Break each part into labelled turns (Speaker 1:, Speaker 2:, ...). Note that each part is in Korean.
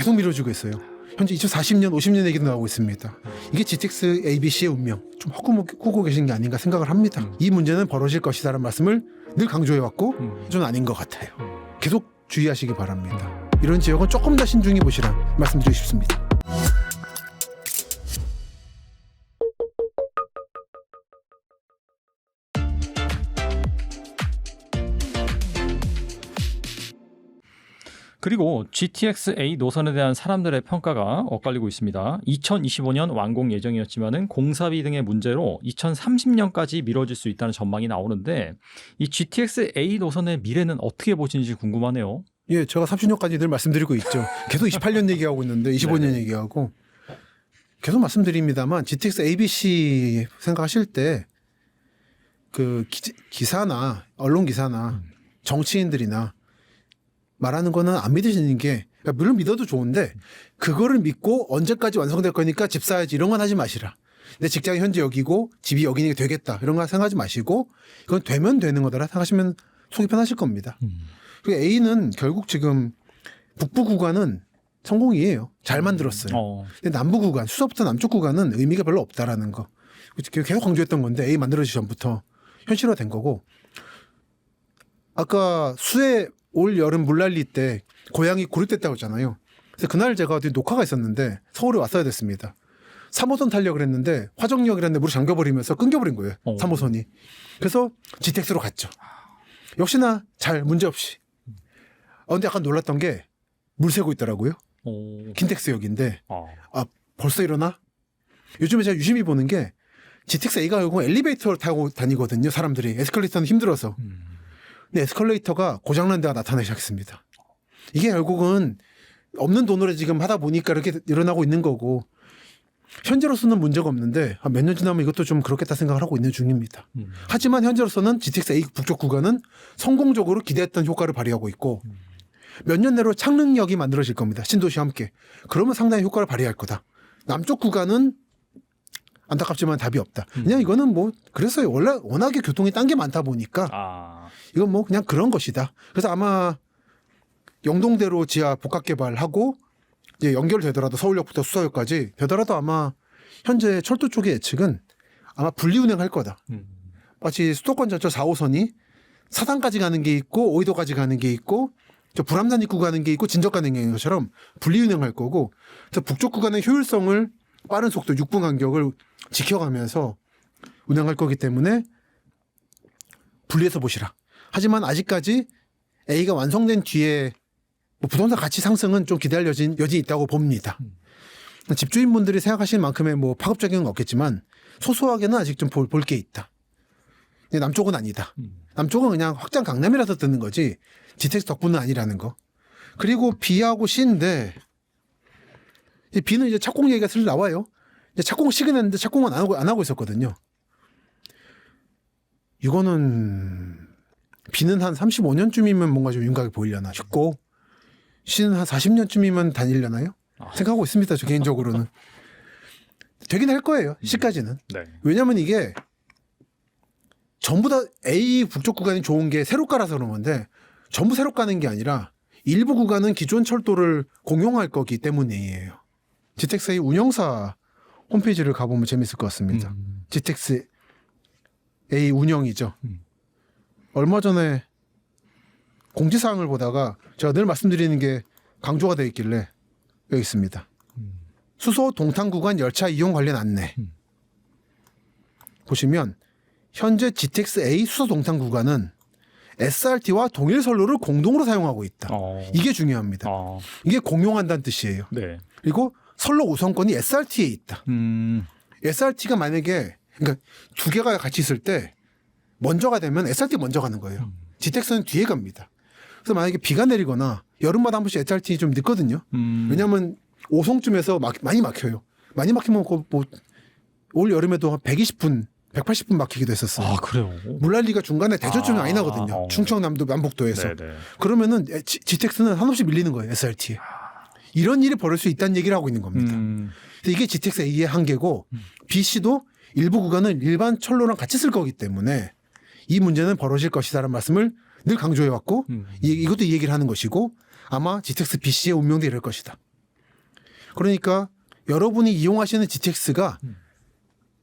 Speaker 1: 계속 미뤄지고 있어요. 현재 2040년, 50년 얘기도 나오고 있습니다. 이게 GTX ABC의 운명 좀 헛구고 계신 게 아닌가 생각을 합니다. 이 문제는 벌어질 것이다라는 말씀을 늘 강조해왔고
Speaker 2: 음.
Speaker 1: 좀 아닌 것 같아요. 계속 주의하시기 바랍니다. 이런 지역은 조금 더 신중히 보시라 말씀드리고 싶습니다.
Speaker 2: 그리고 GTX-A 노선에 대한 사람들의 평가가 엇갈리고 있습니다. 2025년 완공 예정이었지만은 공사비 등의 문제로 2030년까지 미뤄질 수 있다는 전망이 나오는데 이 GTX-A 노선의 미래는 어떻게 보시는지 궁금하네요.
Speaker 1: 예, 제가 30년까지 늘 말씀드리고 있죠. 계속 28년 얘기하고 있는데 25년
Speaker 2: 네.
Speaker 1: 얘기하고 계속 말씀드립니다만 GTX ABC 생각하실 때 그 기사나 언론 기사나 정치인들이나 말하는 거는 안 믿으시는 게 그러니까 물론 믿어도 좋은데 그거를 믿고 언제까지 완성될 거니까 집 사야지 이런 건 하지 마시라. 내 직장이 현재 여기고 집이 여기니까 되겠다 이런 거 생각하지 마시고 이건 되면 되는 거다라 생각하시면 속이 편하실 겁니다. 그 A는 결국 지금 북부 구간은 성공이에요. 잘 만들었어요.
Speaker 2: 어,
Speaker 1: 근데 남부 구간, 수서부터 남쪽 구간은 의미가 별로 없다라는 거. 계속 강조했던 건데 A 만들어지기 전부터 현실화된 거고. 아까 수해 올 여름 물난리 때 고향이 고립됐다고 했잖아요. 그래서 그날 제가 어디 녹화가 있었는데 서울에 왔어야 됐습니다. 3호선 타려고 그랬는데 화정역이라는 데 물이 잠겨버리면서 끊겨버린 거예요.
Speaker 2: 어.
Speaker 1: 3호선이. 그래서 GTX로 갔죠. 역시나 잘 문제없이. 어, 근데 약간 놀랐던 게 물 새고 있더라고요.
Speaker 2: 어,
Speaker 1: 킨텍스역인데
Speaker 2: 아,
Speaker 1: 아 벌써 일어나? 요즘에 제가 유심히 보는 게 GTX A가 결국 엘리베이터를 타고 다니거든요. 사람들이 에스컬레이터는 힘들어서.
Speaker 2: 음.
Speaker 1: 근데 에스컬레이터가 고장난 데가 나타나기 시작했습니다. 이게 결국은 없는 돈으로 지금 하다 보니까 이렇게 일어나고 있는 거고 현재로서는 문제가 없는데 몇 년 지나면 이것도 좀 그렇겠다 생각을 하고 있는 중입니다.
Speaker 2: 음.
Speaker 1: 하지만 현재로서는 GTX A 북쪽 구간은 성공적으로 기대했던 효과를 발휘하고 있고 몇년 내로 창릉역이 만들어질 겁니다. 신도시와 함께. 그러면 상당히 효과를 발휘할 거다. 남쪽 구간은 안타깝지만 답이 없다. 그냥 이거는 뭐 그래서요. 원래 워낙에 교통이 딴 게 많다 보니까
Speaker 2: 아,
Speaker 1: 이건 뭐 그냥 그런 것이다. 그래서 아마 영동대로 지하 복합 개발하고 이제 연결되더라도 서울역부터 수서역까지 되더라도 아마 현재 철도 쪽의 예측은 아마 분리 운행할 거다.
Speaker 2: 음.
Speaker 1: 마치 수도권 전철 4호선이 사당까지 가는 게 있고 오이도까지 가는 게 있고 저 불암산 입구 가는 게 있고 진적 가는 게 있는 것처럼 분리 운행할 거고 그래서 북쪽 구간의 효율성을 빠른 속도 6분 간격을 지켜가면서 운행할 거기 때문에 분리해서 보시라. 하지만 아직까지 A가 완성된 뒤에 뭐 부동산 가치 상승은 좀 기대할 여진, 여진이 있다고 봅니다. 집주인분들이 생각하시는 만큼의 뭐 파급적인 건 없겠지만 소소하게는 아직 좀 볼 게 있다. 남쪽은 아니다. 남쪽은 그냥 확장 강남이라서 뜨는 거지 GTX 덕분은 아니라는 거. 그리고 B하고 C인데 이 B는 이제 착공 얘기가 슬 나와요. 이제 착공 시그했는데 착공은 안 하고 안 하고 있었거든요. 이거는 B는 한 35년쯤이면 뭔가 좀 윤곽이 보이려나 싶고 C는 한 40년쯤이면 다니려나요?
Speaker 2: 아.
Speaker 1: 생각하고 있습니다. 저 개인적으로는 되긴 할 거예요. C까지는.
Speaker 2: 네.
Speaker 1: 왜냐면 이게 전부 다 A 북쪽 구간이 좋은 게 새로 깔아서 그런 건데 전부 새로 까는 게 아니라 일부 구간은 기존 철도를 공용할 거기 때문이에요. GTX A 운영사 홈페이지를 가보면 재밌을 것 같습니다.
Speaker 2: 음.
Speaker 1: GTX A 운영이죠.
Speaker 2: 음.
Speaker 1: 얼마 전에 공지사항을 보다가 제가 늘 말씀드리는 게 강조가 되어 있길래 여기 있습니다.
Speaker 2: 음.
Speaker 1: 수소 동탄 구간 열차 이용 관련 안내.
Speaker 2: 음.
Speaker 1: 보시면 현재 GTX A 수소 동탄 구간은 SRT와 동일 선로를 공동으로 사용하고 있다.
Speaker 2: 어,
Speaker 1: 이게 중요합니다.
Speaker 2: 아,
Speaker 1: 이게 공용한다는 뜻이에요.
Speaker 2: 네.
Speaker 1: 그리고 선로 우선권이 SRT에 있다.
Speaker 2: 음,
Speaker 1: SRT가 만약에 그러니까 두 개가 같이 있을 때 먼저가 되면 SRT 먼저 가는 거예요. GTX는 뒤에 갑니다. 그래서 만약에 비가 내리거나 여름마다 한 번씩 SRT 좀 늦거든요.
Speaker 2: 음.
Speaker 1: 왜냐하면 오송쯤에서 막, 많이 막혀요. 많이 막히면 그 뭐, 올 여름에도 한 120분, 180분 막히기도 했었어요.
Speaker 2: 아, 그래요.
Speaker 1: 물난리가 중간에 대전쯤에
Speaker 2: 아,
Speaker 1: 많이 나거든요.
Speaker 2: 어.
Speaker 1: 충청남도 남북도에서.
Speaker 2: 네네.
Speaker 1: 그러면은 G- GTX는 한없이 밀리는 거예요. SRT에. 이런 일이 벌어질 수 있다는 얘기를 하고 있는 겁니다.
Speaker 2: 음,
Speaker 1: 이게 GTX A의 한계고 B, C도 일부 구간은 일반 철로랑 같이 쓸 거기 때문에 이 문제는 벌어질 것이다라는 말씀을 늘 강조해 왔고
Speaker 2: 음.
Speaker 1: 이, 이것도 이 얘기를 하는 것이고 아마 GTX B, C의 운명도 이럴 것이다. 그러니까 여러분이 이용하시는 GTX가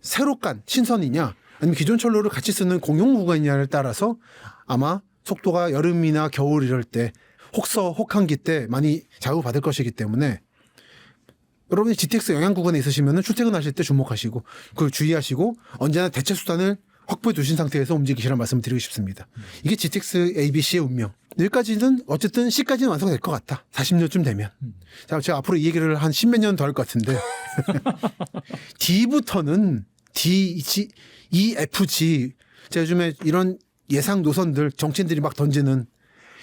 Speaker 1: 새로 깐 신선이냐 아니면 기존 철로를 같이 쓰는 공용 구간이냐를 따라서 아마 속도가 여름이나 겨울 이럴 때 혹서 혹한기 때 많이 자극을 받을 것이기 때문에 여러분이 GTX 영향 구간에 있으시면 출퇴근하실 때 주목하시고 그걸 주의하시고 언제나 대체 수단을 확보해 두신 상태에서 움직이시라는 말씀을 드리고 싶습니다. 이게 GTX ABC의 운명. 여기까지는 어쨌든 C까지는 완성될 것 같다. 40년쯤 되면. 자, 제가 앞으로 이 얘기를 한 십몇 년 더 할 것 같은데 D부터는 D, G, E, F, G. 제가 요즘에 이런 예상 노선들 정치인들이 막 던지는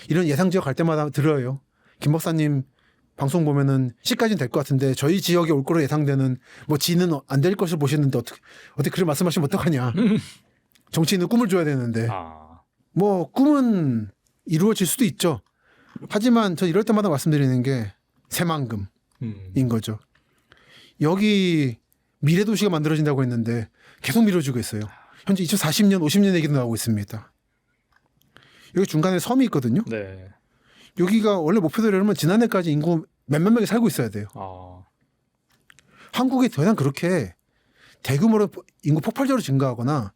Speaker 1: 이런 예상 지역 갈 때마다 들어요. 김 박사님 방송 보면은 C까지는 될 것 같은데 저희 지역에 올 거로 예상되는 뭐 G는 안 될 것을 보시는데 어떻게 어떻게 그런 말씀하시면 어떡하냐. 정치인은 꿈을 줘야 되는데
Speaker 2: 아,
Speaker 1: 뭐 꿈은 이루어질 수도 있죠. 하지만 저 이럴 때마다 말씀드리는 게 새만금인
Speaker 2: 음.
Speaker 1: 거죠. 여기 미래 도시가 만들어진다고 했는데 계속 미뤄지고 있어요. 현재 2040년, 50년 얘기도 나오고 있습니다. 여기 중간에 섬이 있거든요.
Speaker 2: 네. 여기가
Speaker 1: 원래 목표대로라면 지난해까지 인구 몇몇 명이 살고 있어야 돼요.
Speaker 2: 아,
Speaker 1: 한국이 더 이상 그렇게 대규모로 인구 폭발적으로 증가하거나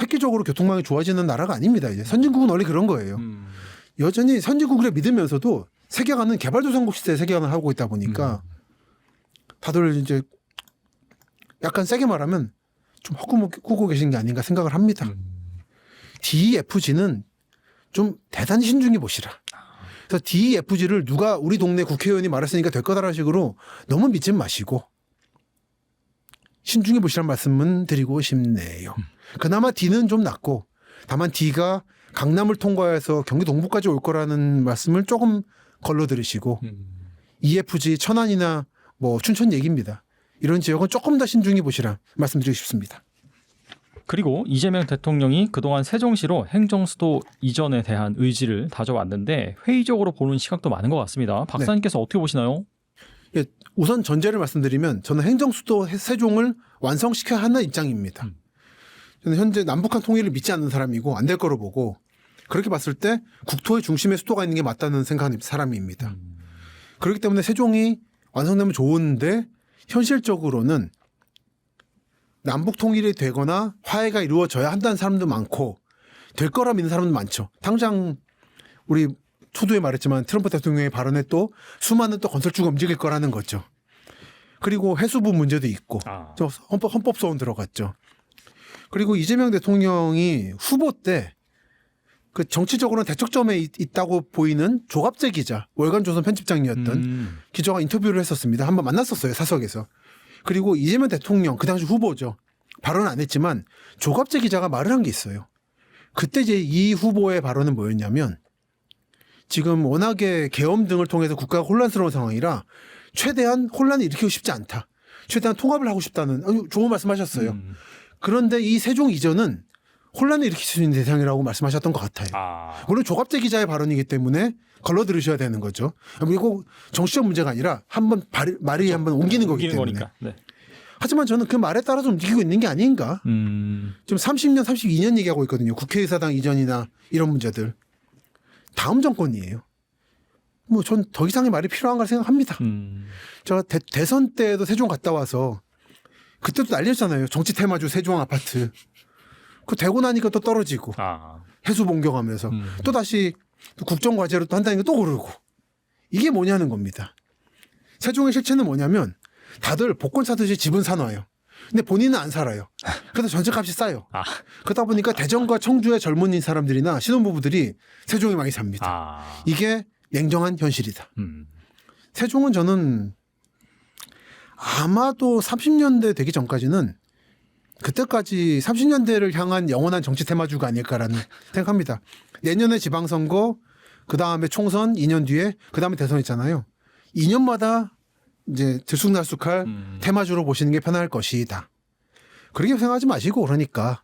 Speaker 1: 획기적으로 교통망이 좋아지는 나라가 아닙니다. 이제 선진국은 원래 그런 거예요.
Speaker 2: 음.
Speaker 1: 여전히 선진국을 믿으면서도 세계관은 개발도상국 시대의 세계관을 하고 있다 보니까 다들 이제 약간 세게 말하면 좀 헛구고 계신 게 아닌가 생각을 합니다.
Speaker 2: 음.
Speaker 1: DEFG는 좀 대단히 신중히 보시라. 그래서 DEFG를 누가 우리 동네 국회의원이 말했으니까 될 거다라는 식으로 너무 믿지 마시고 신중히 보시라는 말씀은 드리고 싶네요. 그나마 D는 좀 낫고 다만 D가 강남을 통과해서 경기 동부까지 올 거라는 말씀을 조금 걸러 들으시고
Speaker 2: 음.
Speaker 1: EFG 천안이나 뭐 춘천 얘기입니다. 이런 지역은 조금 더 신중히 보시라 말씀드리고 싶습니다.
Speaker 2: 그리고 이재명 대통령이 그동안 세종시로 행정수도 이전에 대한 의지를 다져왔는데 회의적으로 보는 시각도 많은 것 같습니다. 박사님께서 어떻게 보시나요?
Speaker 1: 예, 우선 전제를 말씀드리면 저는 행정수도 세종을 완성시켜야 하는 입장입니다.
Speaker 2: 음.
Speaker 1: 저는 현재 남북한 통일을 믿지 않는 사람이고 안 될 거로 보고 그렇게 봤을 때 국토의 중심에 수도가 있는 게 맞다는 생각하는 사람입니다. 그렇기 때문에 세종이 완성되면 좋은데 현실적으로는 남북 통일이 되거나 화해가 이루어져야 한다는 사람도 많고 될 거라 믿는 사람도 많죠. 당장 우리 초두에 말했지만 트럼프 대통령의 발언에 또 수많은 또 건설주가 움직일 거라는 거죠. 그리고 해수부 문제도 있고
Speaker 2: 아,
Speaker 1: 저 헌법, 헌법 소원 들어갔죠. 그리고 이재명 대통령이 후보 때 그 정치적으로는 대척점에 있, 있다고 보이는 조갑재 기자, 월간조선 편집장이었던
Speaker 2: 음.
Speaker 1: 기자가 인터뷰를 했었습니다. 한번 만났었어요, 사석에서. 그리고 이재명 대통령, 그 당시 후보죠. 발언 안 했지만 조갑재 기자가 말을 한 게 있어요. 그때 이제 이 후보의 발언은 뭐였냐면 지금 워낙에 계엄 등을 통해서 국가가 혼란스러운 상황이라 최대한 혼란을 일으키고 싶지 않다. 최대한 통합을 하고 싶다는 아주 좋은 말씀하셨어요.
Speaker 2: 음.
Speaker 1: 그런데 이 세종 이전은 혼란을 일으킬 수 있는 대상이라고 말씀하셨던 것 같아요.
Speaker 2: 아,
Speaker 1: 물론 조갑재 기자의 발언이기 때문에 걸러 들으셔야 되는 거죠. 그리고 정치적 문제가 아니라 한번 발- 말이 한번 옮기는 거기 때문에.
Speaker 2: 거니까. 네.
Speaker 1: 하지만 저는 그 말에 따라서 움직이고 있는 게 아닌가.
Speaker 2: 음.
Speaker 1: 지금 30년, 32년 얘기하고 있거든요. 국회의사당 이전이나 이런 문제들. 다음 정권이에요. 뭐 전 더 이상의 말이 필요한가 생각합니다.
Speaker 2: 음.
Speaker 1: 저 대, 대선 때도 세종 갔다 와서 그때도 난리였잖아요. 정치 테마주 세종 아파트. 그 되고 나니까 또 떨어지고
Speaker 2: 아.
Speaker 1: 해수 봉경하면서
Speaker 2: 음.
Speaker 1: 또 다시 국정 과제로 또 한다니까 또 오르고 이게 뭐냐는 겁니다. 세종의 실체는 뭐냐면 다들 복권 사듯이 집은 사놔요. 근데 본인은 안 살아요. 그래서 전세값이 싸요.
Speaker 2: 아.
Speaker 1: 그러다 보니까 대전과 청주의 젊은 사람들이나 신혼부부들이 세종에 많이 삽니다.
Speaker 2: 아.
Speaker 1: 이게 냉정한 현실이다.
Speaker 2: 음.
Speaker 1: 세종은 저는 아마도 30년대 되기 전까지는 그때까지 30년대를 향한 영원한 정치 테마주가 아닐까라는 생각합니다. 내년에 지방선거, 그 다음에 총선, 2년 뒤에, 그 다음에 대선 있잖아요. 2년마다 이제 들쑥날쑥할
Speaker 2: 음.
Speaker 1: 테마주로 보시는 게 편할 것이다. 그렇게 생각하지 마시고 그러니까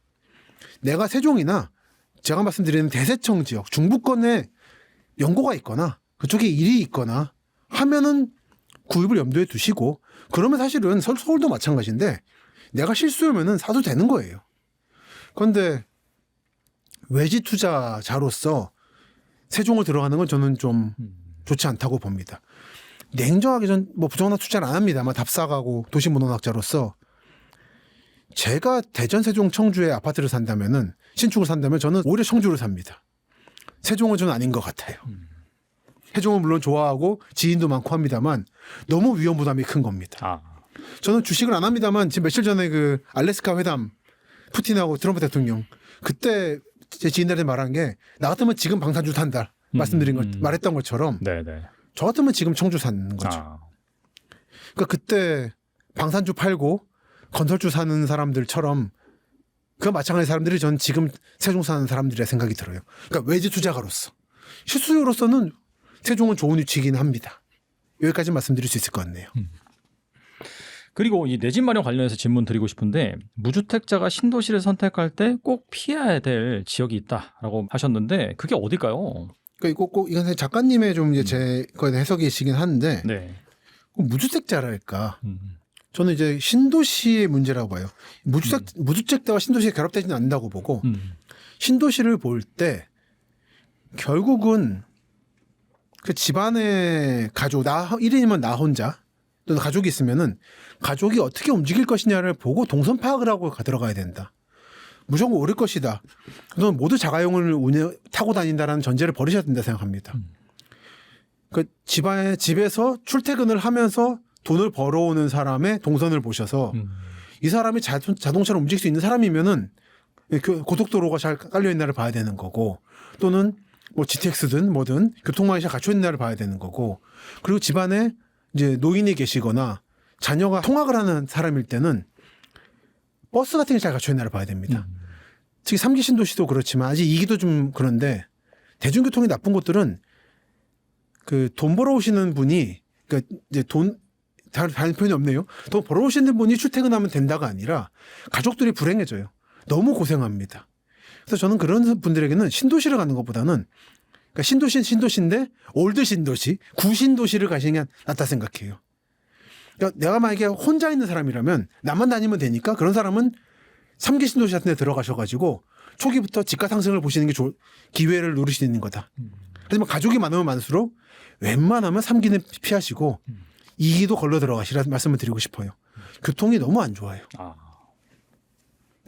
Speaker 1: 내가 세종이나 제가 말씀드리는 대세청 지역 중부권에 연고가 있거나 그쪽에 일이 있거나 하면은 구입을 염두에 두시고 그러면 사실은 서- 서울도 마찬가지인데 내가 실수하면은 사도 되는 거예요. 그런데 외지 투자자로서 세종을 들어가는 건 저는 좀
Speaker 2: 음.
Speaker 1: 좋지 않다고 봅니다. 냉정하게 전 뭐 부정한 투자는 안 합니다만 답사가고 도시문헌학자로서 제가 대전 세종 청주에 아파트를 산다면은 신축을 산다면 저는 오히려 청주를 삽니다. 세종은 저는 아닌 것 같아요. 세종은 물론 좋아하고 지인도 많고 합니다만 너무 위험 부담이 큰 겁니다.
Speaker 2: 아,
Speaker 1: 저는 주식을 안 합니다만 지금 며칠 전에 그 알래스카 회담 푸틴하고 트럼프 대통령 그때 제 지인들한테 말한 게 나 같으면 지금 방산주 산다 말씀드린 것
Speaker 2: 음.
Speaker 1: 말했던 것처럼
Speaker 2: 네, 네.
Speaker 1: 저 같으면 지금 청주 사는 거죠.
Speaker 2: 아,
Speaker 1: 그러니까 그때 방산주 팔고 건설주 사는 사람들처럼 그 마찬가지 사람들이 전 지금 세종 사는 사람들이라 생각이 들어요. 그러니까 외지 투자가로서 실수요로서는 세종은 좋은 위치이긴 합니다. 여기까지 말씀드릴 수 있을 것 같네요.
Speaker 2: 그리고 이 내 집 마련 관련해서 질문 드리고 싶은데 무주택자가 신도시를 선택할 때 꼭 피해야 될 지역이 있다라고 하셨는데 그게 어딜까요?
Speaker 1: 그러니까 이거 꼭 이건 작가님의 좀 이제 제 거에 대한 해석이시긴 한데
Speaker 2: 네.
Speaker 1: 꼭 무주택자랄까
Speaker 2: 음.
Speaker 1: 저는 이제 신도시의 문제라고 봐요. 무주택 무주택자와 신도시에 결합되지는 않는다고 보고
Speaker 2: 음.
Speaker 1: 신도시를 볼 때 결국은 그 집안의 가족 나 1인이면 나 혼자 또는 가족이 있으면은 가족이 어떻게 움직일 것이냐를 보고 동선 파악을 하고 가- 들어가야 된다. 무조건 오를 것이다. 저는 모두 자가용을 운영, 타고 다닌다라는 전제를 버리셔야 된다 생각합니다. 그 집안에 집에서 출퇴근을 하면서 돈을 벌어오는 사람의 동선을 보셔서
Speaker 2: 음.
Speaker 1: 이 사람이 자, 자동차를 움직일 수 있는 사람이면은 그 고속도로가 잘 깔려 있나를 봐야 되는 거고 또는 뭐 GTX든 뭐든 교통망이 잘 갖춰 있나를 봐야 되는 거고 그리고 집안에 이제 노인이 계시거나 자녀가 통학을 하는 사람일 때는 버스 같은 게 잘 갖춰 있나를 봐야 됩니다. 특히 삼기 신도시도 그렇지만 아직 이기도 좀 그런데 대중교통이 나쁜 곳들은 그 돈 벌어오시는 분이 그러니까 이제 돈 다른 다른 표현이 없네요. 돈 벌어오시는 분이 출퇴근하면 된다가 아니라 가족들이 불행해져요. 너무 고생합니다. 그래서 저는 그런 분들에게는 신도시를 가는 것보다는 그러니까 신도시는 신도시인데 올드 신도시, 구신도시를 가시는 게 낫다 생각해요. 그러니까 내가 만약에 혼자 있는 사람이라면 나만 다니면 되니까 그런 사람은 삼기 신도시 같은 데 들어가셔가지고 초기부터 집가 상승을 보시는 게 좋, 기회를 누리시는 거다. 하지만 가족이 많으면 많을수록 웬만하면 삼기는 피하시고 이기도 걸러 들어가시라 말씀을 드리고 싶어요. 교통이 너무 안 좋아요.
Speaker 2: 아.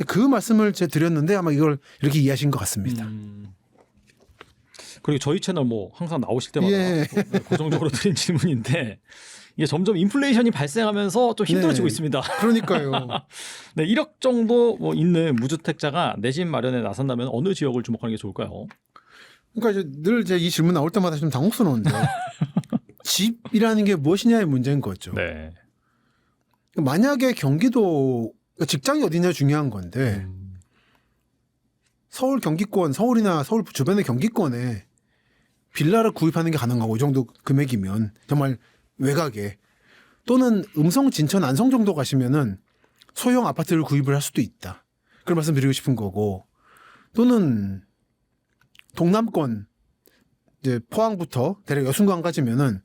Speaker 1: 그 말씀을 제가 드렸는데 아마 이걸 이렇게 이해하신 것 같습니다.
Speaker 2: 음. 그리고 저희 채널 뭐 항상 나오실 때마다
Speaker 1: 예.
Speaker 2: 고정적으로 드린 질문인데 이게 점점 인플레이션이 발생하면서 좀 힘들어지고
Speaker 1: 네.
Speaker 2: 있습니다.
Speaker 1: 그러니까요.
Speaker 2: 네, 1억 정도 뭐 있는 무주택자가 내 집 마련에 나선다면 어느 지역을 주목하는 게 좋을까요?
Speaker 1: 그러니까 이제 늘 이제 이 질문 나올 때마다 좀 당혹스러운데 집이라는 게 무엇이냐의 문제인 거죠.
Speaker 2: 네.
Speaker 1: 만약에 경기도 직장이 어디냐 중요한 건데
Speaker 2: 음.
Speaker 1: 서울 경기권, 서울이나 서울 주변의 경기권에 빌라를 구입하는 게 가능하고 이 정도 금액이면 정말 외곽에 또는 음성, 진천, 안성 정도 가시면은 소형 아파트를 구입을 할 수도 있다. 그런 말씀 드리고 싶은 거고 또는 동남권 이제 포항부터 대략 여순강까지면은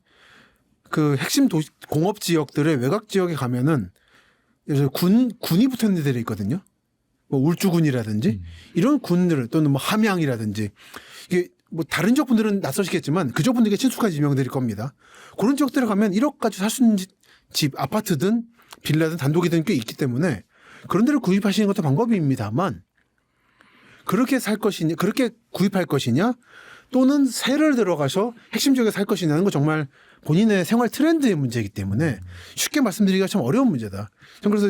Speaker 1: 그 핵심 도시 공업 지역들의 외곽 지역에 가면은 요새 군 군이 붙어 있는 데들이 있거든요. 뭐 울주군이라든지 이런 군들 또는 뭐 함양이라든지 이게 뭐 다른 지역 분들은 낯서시겠지만 그 지역 분들에게 친숙한 지명들일 겁니다. 그런 지역들에 가면 1억까지 살 수 있는 집, 집, 아파트든 빌라든 단독이든 꽤 있기 때문에 그런 데를 구입하시는 것도 방법입니다만 그렇게 살 것이냐 그렇게 구입할 것이냐 또는 세를 들어가서 핵심 지역에 살 것이냐는 건 정말 본인의 생활 트렌드의 문제이기 때문에 쉽게 말씀드리기가 참 어려운 문제다. 전 그래서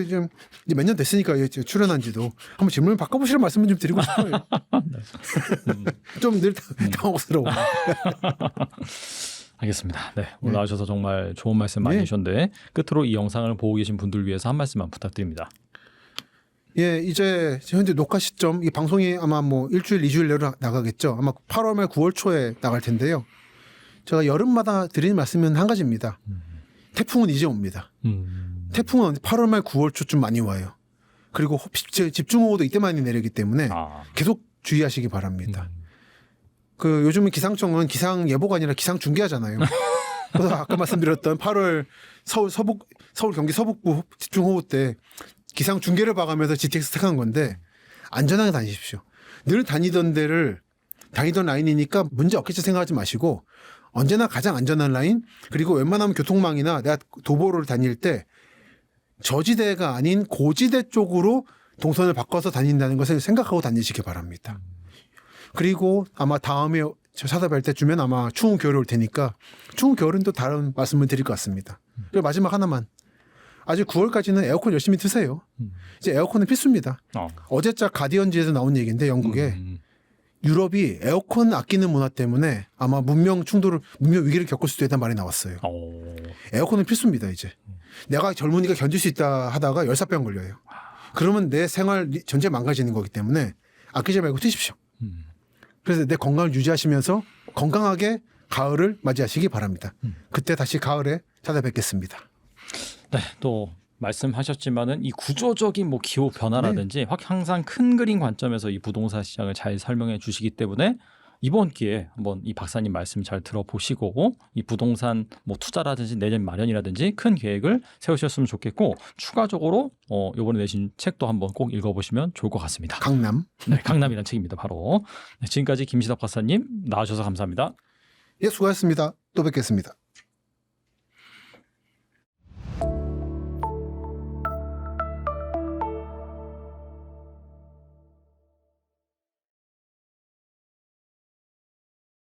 Speaker 1: 좀몇년 됐으니까 이제 출연한 지도 한번 질문을 바꿔보시는 말씀을 좀 드리고 싶어요. 좀 늘 당혹스러워.
Speaker 2: 알겠습니다. 네, 오늘
Speaker 1: 네.
Speaker 2: 나와주셔서 정말 좋은 말씀 많이
Speaker 1: 네.
Speaker 2: 해주셨는데 끝으로 이 영상을 보고 계신 분들 위해서 한 말씀만 부탁드립니다.
Speaker 1: 예, 이제 현재 녹화 시점 이 방송이 아마 뭐 일주일, 이주일 내로 나- 나가겠죠. 아마 8월 말 9월 초에 나갈 텐데요. 제가 여름마다 드리는 말씀은 한 가지입니다. 태풍은 이제 옵니다.
Speaker 2: 음.
Speaker 1: 태풍은 8월 말 9월 초쯤 많이 와요. 그리고 집- 집중호우도 이때 많이 내리기 때문에
Speaker 2: 아,
Speaker 1: 계속 주의하시기 바랍니다. 그 요즘은 기상청은 기상 예보가 아니라 기상 중계하잖아요. 그래서 아까 말씀드렸던 8월 서울 서북 서울 경기 서북부 집중호우 때 기상 중계를 봐가면서 GTX 택한 건데 안전하게 다니십시오. 늘 다니던 데를 다니던 라인이니까 문제 없겠지 생각하지 마시고 언제나 가장 안전한 라인 그리고 웬만하면 교통망이나 내가 도보를 다닐 때 저지대가 아닌 고지대 쪽으로 동선을 바꿔서 다닌다는 것을 생각하고 다니시기 바랍니다. 그리고 아마 다음에 저 찾아뵐 때쯤엔 아마 추운 겨울이 올 테니까 추운 겨울은 또 다른 말씀을 드릴 것 같습니다. 그리고 마지막 하나만 아직 9월까지는 에어컨 열심히 트세요.
Speaker 2: 음.
Speaker 1: 이제 에어컨은 필수입니다.
Speaker 2: 어.
Speaker 1: 어제자 가디언지에서 나온 얘기인데 영국에
Speaker 2: 음.
Speaker 1: 유럽이 에어컨 아끼는 문화 때문에 아마 문명 충돌을 문명 위기를 겪을 수도 있다는 말이 나왔어요.
Speaker 2: 어.
Speaker 1: 에어컨은 필수입니다 이제. 내가 젊으니까 견딜 수 있다 하다가 열사병 걸려요. 그러면 내 생활 리- 전체 망가지는 거기 때문에 아끼지 말고 트십시오.
Speaker 2: 음.
Speaker 1: 그래서 내 건강을 유지하시면서 건강하게 가을을 맞이하시기 바랍니다.
Speaker 2: 음.
Speaker 1: 그때 다시 가을에 찾아뵙겠습니다.
Speaker 2: 네, 또 말씀하셨지만은 이 구조적인 뭐 기후 변화라든지 확 항상 큰 그림 관점에서 이 부동산 시장을 잘 설명해 주시기 때문에 이번 기회에 한번 이 박사님 말씀 잘 들어보시고 이 부동산 뭐 투자라든지 내년 마련이라든지 큰 계획을 세우셨으면 좋겠고 추가적으로 어 이번에 내신 책도 한번 꼭 읽어보시면 좋을 것 같습니다.
Speaker 1: 강남.
Speaker 2: 네, 강남이라는 책입니다. 바로 네, 지금까지 김시덕 박사님 나와주셔서 감사합니다.
Speaker 1: 예, 수고하셨습니다. 또 뵙겠습니다.